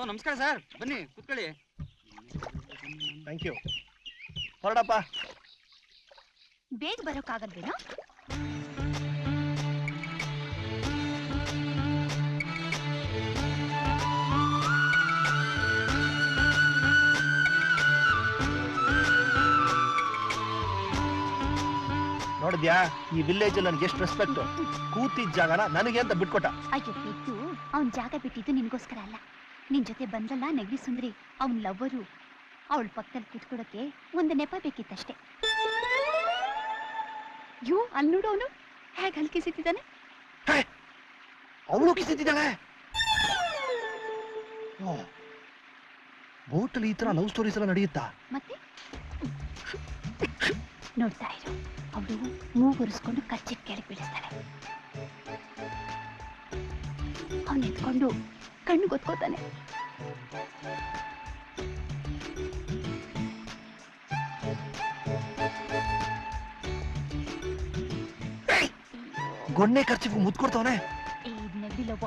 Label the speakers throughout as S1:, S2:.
S1: ಓ ನಮಸ್ಕಾರ ಸರ್. ಬನ್ನಿ ಕೂತ್ಕೊಳ್ಳಿ.
S2: ಥ್ಯಾಂಕ್ ಯು ಹೊರಡಪ್ಪ.
S3: ಬೇಗ ಬರೋಕ್ಕಾಗಲ್ವೇನೋ?
S2: ನೋಡಿದ್ಯಾ ಈ ವಿಲೇಜ್ ಅಲ್ಲಿ ನನ್ಗೆ ಎಷ್ಟು ರೆಸ್ಪೆಕ್ಟ್ ಕೂತಿದ್ದ ಜಾಗನ ನನಗೆ ಅಂತ ಬಿಟ್ಕೊಟ್ಟ.
S3: ಅಯ್ಯೋ ಬಿದ್ದು ಅವ್ನ್ ಜಾಗ ಬಿಟ್ಟಿದ್ದು ನಿನ್ಗೋಸ್ಕರ ಅಲ್ಲ. ನಿನ್ ಜೊತೆ ಬಂದಲ್ಲ ನೆಗಡಿ ಸುಂದ್ರಿ ಅವ್ನ್ ಲವ್ವರು ಅವಳ ಪಕ್ಕದಲ್ಲಿ ಕೂತ್ಕೊಡಕ್ಕೆ ಒಂದು ನೆಪ ಬೇಕಿತ್ತಷ್ಟೇ. ಯೋ ಅಲ್ ನೋಡು ಅವನು. ಹೇಗೆ ಹಲ್ಕಿಸಿದ್ದಾನೆ
S2: ಅವಳು ಕಿಸಿದ್ದಾಳೆ ಬೋಟಲ್ಲಿ ಈ ತರ ಲವ್ ಸ್ಟೋರೀಸ್ ಎಲ್ಲ ನಡೆಯುತ್ತಾ?
S3: ಮತ್ತೆ? ನೋಡ್ತಾ ಇರು. ಮೂಗುರಿಸ್ಕೊಂಡು ಕಚ್ಚಿ ಕೆಳಗೆ ಬೀಳಿಸ್ತಾಳೆ. ಅವನು ಎತ್ಕೊಂಡು ಕಣ್ಣು ಗೊತ್ಕೋತಾನೆ.
S2: ಗೊಣ್ಣೆ ಖರ್ಚಿಗೆ
S3: ಮುದ್ಕೊಡ್ತಾವನೆ ನೆಬಿಲೊಬ್ಬ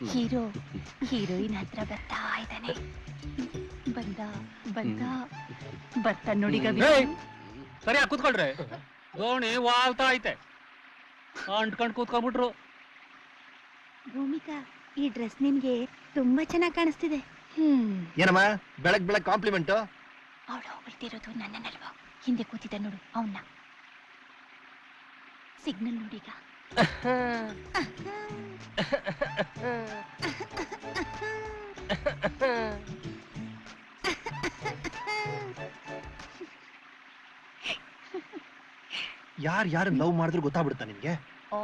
S3: ಹೀರೋ ಹೀರೋಯಿನ್ ಹತ್ರ ಬರ್ತಾ ಇದ್ದಾನೆ. ಬಂದ ಬಂದ ಬರ್ತಾ ನೋಡಿ!
S1: ಸರಿಯಾಗಿ ಕೂತ್ಕೊಳ್ರಿ. ದೋಣಿ ವಾಲ್ತಾ ಐತೆ. ಅಂಟ್ಕೊಂಡ್ ಕೂತ್ಕೊಂಡ್ಬಿಟ್ರು.
S3: ಭೂಮಿಕಾ ಈ ಡ್ರೆಸ್ ನಿಮ್ಗೆ ತುಂಬಾ ಚೆನ್ನಾಗಿ ಕಾಣಿಸ್ತಿದೆ. ಹ್ಮ್.
S2: ಏನಮ್ಮ ಬೆಳಗ್ ಬೆಳಗ್ ಕಾಂಪ್ಲಿಮೆಂಟ್?
S3: ಅವಳು ಹೊಗಳ್ತಿರೋದು ನನ್ನನ್ನಲ್ವಾ ಹಿಂದೆ ಕೂತಿದ್ದ ನೋಡು ಅವನ್ನ ಸಿಗ್ನಲ್ ನೋಡೀಗ.
S2: ಯಾರು ಯಾರನ್ನ ಲವ್ ಮಾಡಿದ್ರು ಗೊತ್ತಾಗ್ಬಿಡುತ್ತಾ ನಿನ್ಗೆ
S3: ಓ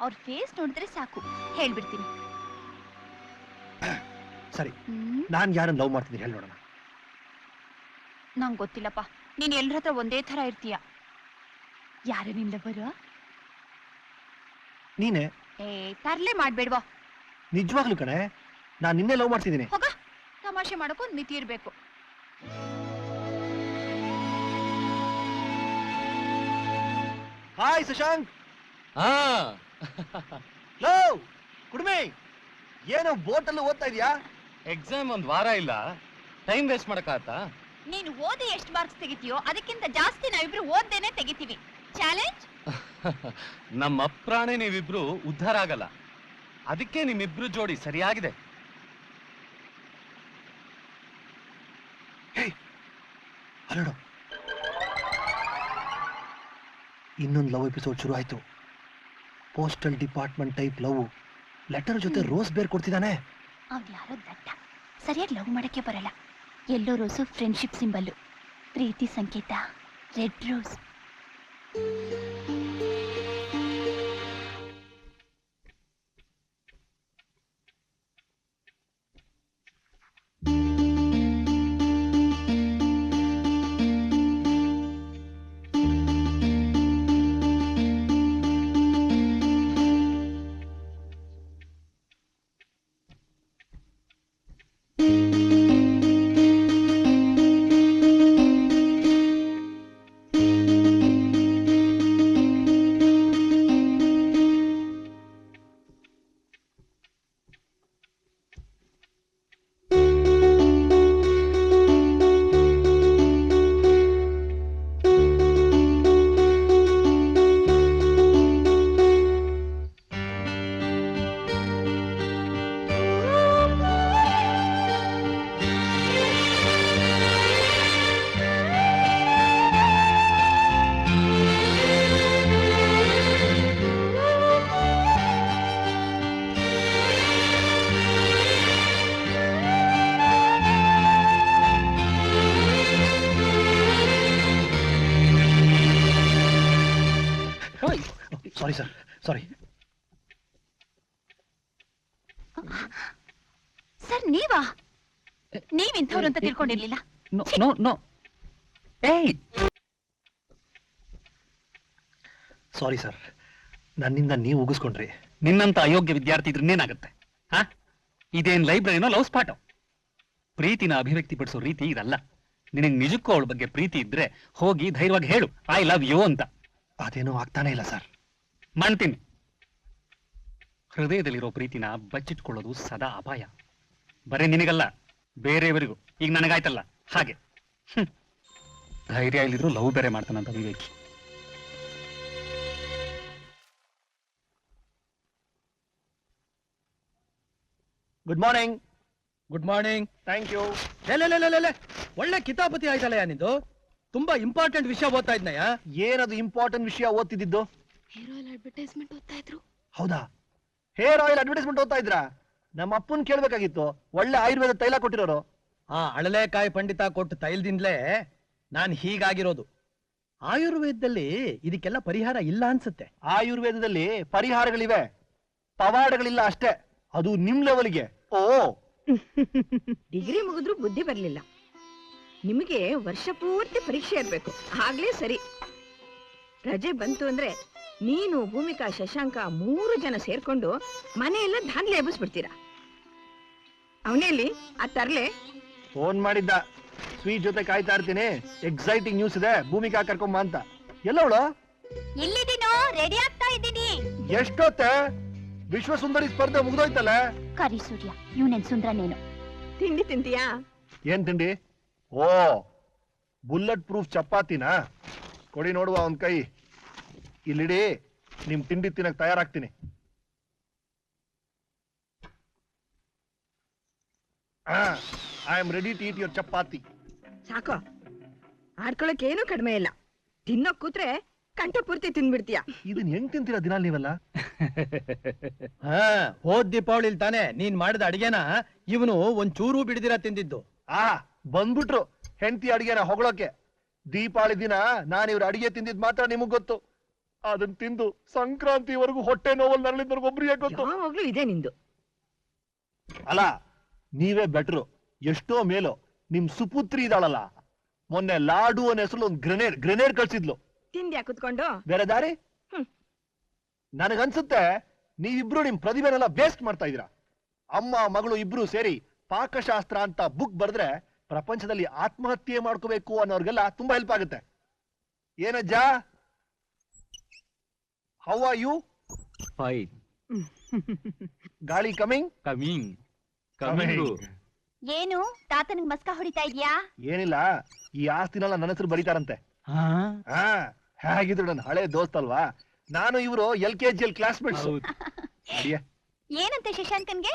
S3: ಅವ್ರ ಫೇಸ್ ನೋಡಿದ್ರೆ ಸಾಕು. ಹೇಳ್ಬಿಡ್ತೀನಿ.
S2: ಸರಿ
S3: ಹ್ಮ್?
S2: ನಾನ್ ಯಾರನ್ನ ಲವ್ ಮಾಡ್ತಿದ್ದೀನಿ ಹೇಳಿ ನೋಡೋಣ.
S3: ನಂಗೆ ಗೊತ್ತಿಲ್ಲಪ್ಪ. ನೀನ್ ಎಲ್ರ ಹತ್ರ ಒಂದೇ ತರ ಇರ್ತೀಯ. ಯಾರ ನಿನ್ ಲವರು
S2: ನೀನೆ?
S3: ಏ ತರ್ಲೆ ಮಾಡ್ಬೇಡ್ವಾ.
S2: ನಿಜವಾಗ್ಲು ಕಣೆ ನಾನ್ ನಿನ್ನೆ ಲವ್ ಮಾಡ್ತಿದ್ದೀನಿ.
S3: ಹೋಗ ತಮಾಷೆ ಮಾಡಕ್ಕೂ ಒಂದ್ ಮಿತಿ ಇರ್ಬೇಕು.
S2: ಹಾಯ್ ಶಶಾಂಕ್ ಹಲೋ ಕುಡಿಮೆ ಏನು ಏನೋ ಬೋಟಲ್ಲಿ ಓದ್ತಾ ಇದೀಯಾ?
S1: ಎಕ್ಸಾಮ್ ಒಂದ್ ವಾರ ಇಲ್ಲ. ಟೈಮ್ ವೇಸ್ಟ್ ಮಾಡಕ್ಕಾಗತ್ತಾ?
S3: ನೀನು ಓದಿ ಎಷ್ಟು ಮಾರ್ಕ್ಸ್ ತೆಗಿತೀಯೋ ಅದಕ್ಕಿಂತ ಜಾಸ್ತಿ ನಾವಿಬ್ರು ಓದ್ದೇನೆ ತೆಗಿತೀವಿ. ಚಾಲೆಂಜ್
S1: ನಮ್ಮ ಅಪ್ರಾಣೆ ನೀವಿಬ್ರು ಉದ್ಧಾರ ಆಗಲ್ಲ. ಅದಕ್ಕೆ ನಿಮ್ಮಿಬ್ರು ಜೋಡಿ ಸರಿಯಾಗಿದೆ.
S2: ಅಲ್ಲೋಡು. ಇನ್ನೊಂದು ಲವ್ ಎಪಿಸೋಡ್ ಶುರು ಆಯ್ತು. Postal department type love. Letter ಜೊತೆ ರೋಸ್ ಬೇರ್ ಕೊಡ್ತಿದ್ದಾನೆ.
S3: ಅವ್ನು ಯಾರೋ ದಡ್ಡ ಸರಿಯಾಗಿ ಲವ್ ಮಾಡಕ್ಕೆ ಬರಲ್ಲ. ಎಲ್ಲೋ ರೋಸು ಫ್ರೆಂಡ್ಶಿಪ್ ಸಿಂಬಲ್ ಪ್ರೀತಿ ಸಂಕೇತ. ರೆಡ್ ರೋಸ್
S2: ಸರ್ ಸಾರಿ
S3: ನೀವಾ? ನೀವ್ ಇಂಥವ್ರು ಅಂತ ತಿಳ್ಕೊಂಡಿರ್ಲಿಲ್ಲ.
S1: No no no. ಏಯ್!
S2: ಸಾರಿ ಸರ್ ನನ್ನಿಂದ ನೀವು ಉಗಿಸ್ಕೊಂಡ್ರಿ.
S1: ನಿನ್ನಂತ ಅಯೋಗ್ಯ ವಿದ್ಯಾರ್ಥಿ ಇದ್ರೆ ಹಾ? ಇದೇನ್ ಲೈಬ್ರರಿನೋ ಲವ್ ಸ್ಪಾಟ್?
S4: ಪ್ರೀತಿನ ಅಭಿವ್ಯಕ್ತಿಪಡಿಸೋ ರೀತಿ ಇದಲ್ಲ. ನಿನಗ್ ನಿಜಕ್ಕೂ ಅವಳ ಬಗ್ಗೆ ಪ್ರೀತಿ ಇದ್ರೆ ಹೋಗಿ ಧೈರ್ಯವಾಗಿ ಹೇಳು. ಐ ಲವ್ ಯು ಅಂತ.
S2: ಅದೇನೋ ಆಗ್ತಾನೆ ಇಲ್ಲ ಸರ್
S4: ಮಾಡ್ತೀನಿ ಹೃದಯದಲ್ಲಿರೋ ಪ್ರೀತಿನ ಬಚ್ಚಿಟ್ಕೊಳ್ಳೋದು ಸದಾ ಅಪಾಯ. ಬರೀ ನಿನಗಲ್ಲ ಬೇರೆಯವರಿಗೂ. ಈಗ ನನಗಾಯ್ತಲ್ಲ ಹಾಗೆ. ಹ್ಮ್. ಧೈರ್ಯ ಇಲ್ಲಿದ್ರು ಲವ್ ಬೇರೆ ಮಾಡ್ತಾನಂತ ವಿವೇಕಿ.
S2: Good morning
S5: good morning
S2: thank you
S5: ಲೇ ಒಳ್ಳೆ ಕಿತಾಪತಿ ಆಯ್ತಲ್ಲ ನಿಂದು? ತುಂಬಾ ಇಂಪಾರ್ಟೆಂಟ್ ವಿಷಯ ಓದ್ತಾ ಇದ್ನಯ್ಯ?
S2: ಏನದು ಇಂಪಾರ್ಟೆಂಟ್ ವಿಷಯ ಓದ್ತಿದ್ದು
S6: ಹೇರ್ ಆಯಿಲ್ ಅಡ್ವರ್ಟೈಸ್ಮೆಂಟ್ ಓದ್ತಾ ಇದ್ರು?
S2: ಹೌದಾ? ಹೇರ್ ಆಯಿಲ್ ಅಡ್ವರ್ಟೈಸ್ಮೆಂಟ್ ಓದ್ತಾ ಇದ್ರಾ ನಮ್ಮ ಅಪ್ಪನ್ ಕೇಳ್ಬೇಕಾಗಿತ್ತು. ಒಳ್ಳೆ ಆಯುರ್ವೇದ ತೈಲ ಕೊಟ್ಟಿರೋರು.
S5: ಆ ಅಳಲೆಕಾಯಿ ಪಂಡಿತ ಕೊಟ್ಟ ತೈಲದಿಂದಲೇ ನಾನು ಹೀಗಾಗಿರೋದು. ಆಯುರ್ವೇದದಲ್ಲಿ ಇದಕ್ಕೆಲ್ಲ ಪರಿಹಾರ ಇಲ್ಲ ಅನ್ಸುತ್ತೆ.
S2: ಆಯುರ್ವೇದದಲ್ಲಿ ಪರಿಹಾರಗಳಿವೆ. ಪವಾಡಗಳಿಲ್ಲ ಅಷ್ಟೇ. ಅದು ನಿಮ್ ಲೆವೆಲ್ಗೆ ಓ!
S7: ಡಿಗ್ರಿ ಮುಗಿದ್ರು ಬುದ್ಧಿ ಬರಲಿಲ್ಲ. ನಿಮಗೆ ವರ್ಷ ಪೂರ್ತಿ ಪರೀಕ್ಷೆ ಇರಬೇಕು. ಆಗ್ಲೇ ಸರಿ. ರಜೆ ಬಂತು ಅಂದ್ರೆ ನೀನು ಭೂಮಿಕಾ ಶಶಾಂಕ ಮೂರು ಜನ ಸೇರ್ಕೊಂಡು ಮನೆಯೆಲ್ಲ ಧಾನ್ಲೆ ಎಬ್ಬಿಸ್ಬಿಡ್ತೀರಾ? ಅವನೇಲಿ ಆ ತರ್ಲೆ?
S2: ಫೋನ್ ಮಾಡಿದ್ದ. ಸ್ವೀಟ್ ಜೊತೆ ಕಾಯ್ತಾ ಇರ್ತೀನಿ. ಎಕ್ಸೈಟಿಂಗ್ ನ್ಯೂಸ್ ಇದೆ. ಭೂಮಿಕಾ ಕರ್ಕೊಂಬ ಅಂತ. ಎಲ್ಲವಳು?
S3: ಎಲ್ಲಿದ್ದೀನೋ? ರೆಡಿ ಆಗ್ತಾ ಇದ್ದೀನಿ.
S2: ಎಷ್ಟೊತ್ತೆ? ವಿಶ್ವ ಸುಂದರಿ ಸ್ಪರ್ಧೆ ಮುಗ್ದೋಯ್ತಲ್ಲ?
S3: ಕರಿ ಸೂರ್ಯ ಇವನೆನ್ ಸುಂದ್ರನೇನು.
S7: ತಿಂಡಿ ತಿಂತೀಯಾ?
S2: ಏನ್ ತಿಂಡಿ? ಓ ಬುಲೆಟ್ ಪ್ರೂಫ್ ಚಪಾತಿನ? ಕೊಡಿ ನೋಡುವ ಒಂದ್ ಕೈ. ಇಲ್ಲಿಡಿ ನಿಮ್ ತಿಂಡಿ ತಿನ್ನಕ್ ತಯಾರಾಗ್ತೀನಿ. I am ready to eat your chapati
S7: ಸಾಕು. ಆಡ್ಕೊಳಕ್ ಏನು ಕಡಿಮೆ ಇಲ್ಲ. ತಿನ್ನೋ ಕೂತ್ರೆ ಕಂಠ ಪೂರ್ತಿ ತಿನ್ಬಿಡ್ತೀಯ.
S2: ಇದನ್ ಹೆಂಗ್ ತಿಂತೀರಾ ದಿನ ನೀವೆಲ್ಲ?
S5: ಹಾ ಹೋದ್ ದೀಪಾವಳಿ ತಾನೆ ನೀನ್ ಮಾಡಿದ ಅಡಿಗೆನ ಇವನು ಒಂದ್ ಚೂರು ಬಿಡದಿರ ತಿಂದಿದ್ದು.
S2: ಆ ಬಂದ್ಬಿಟ್ರು ಹೆಂಡತಿ ಅಡಿಗೆನ ಹೊಗಳೋಕೆ. ದೀಪಾವಳಿ ದಿನ ನಾನು ಇವ್ರ ಅಡಿಗೆ ತಿಂದಿದ್ ಮಾತ್ರ ನಿಮಗ್ ಗೊತ್ತು. ಅದನ್ ತಿಂದು ಸಂಕ್ರಾಂತಿವರೆಗೂ ಹೊಟ್ಟೆ ನೋವಲ್ಲಿ ನರಳಿದ್ದವ್ರಿಗೆ ಒಬ್ರಿಗೆ ಗೊತ್ತು?
S7: ಯಾವಾಗ್ಲೂ ಇದೆ ನಿಂದು.
S2: ಅಲ್ಲ ನೀವೇ ಬೆಟ್ರು ಎಷ್ಟೋ ಮೇಲೋ ನಿಮ್ ಸುಪುತ್ರಿ ಇದಾಳಲ್ಲ ಮೊನ್ನೆ ಲಾಡು ಅನ್ನೋ ಹೆಸರು ಒಂದು ಗ್ರೆನೇಡ್ ಗ್ರೆನೇಡ್ ಕಳ್ಸಿದ್ಲು.
S7: ತಿಂದ್ಯಾ ಕುತ್ಕೊಂಡು?
S2: ಬೇರೆ ದಾರಿ?
S7: ಹ್ಮ್.
S2: ನನಗನ್ಸುತ್ತೆ ನೀವಿಬ್ರು ನಿಮ್ ಪ್ರತಿಭೆನೆಲ್ಲ ವೇಸ್ಟ್ ಮಾಡ್ತಾ ಇದೀರಾ ಅಮ್ಮ ಮಗಳು ಇಬ್ರು ಸೇರಿ ಪಾಕಶಾಸ್ತ್ರ ಅಂತ ಬುಕ್ ಬರೆದ್ರೆ ಪ್ರಪಂಚದಲ್ಲಿ ಆತ್ಮಹತ್ಯೆ ಮಾಡ್ಕೋಬೇಕು ಅನ್ನೋರ್ಗೆಲ್ಲ ತುಂಬಾ ಹೆಲ್ಪ್ ಆಗುತ್ತೆ. ಏನಜ್ಜ? ಹೌ ಆರ್ ಯು
S4: ಫೈನ್
S2: ಗಾಳಿ ಕಮಿಂಗ್
S4: ಕಮಿಂಗ್
S3: ಏನು? ತಾತನಿಗೆ ಮಸ್ಕ ಹೊಡಿತಾ ಇದ್ಯಾ?
S2: ಏನಿಲ್ಲ. ಈ ಆಸ್ತಿನೆಲ್ಲ ನನ್ನ ಹೆಸರು ಬರೀತಾರಂತೆ. ಹಾ? ಹೇಗಿದ್ರು ನನ್ನ ಹಳೆ ದೋಸ್ತ್ ಅಲ್ವಾ? ನಾನು ಇವರು L K G L classmates
S3: ಏನಂತೆ ಶಶಾಂಕನ್ಗೆ?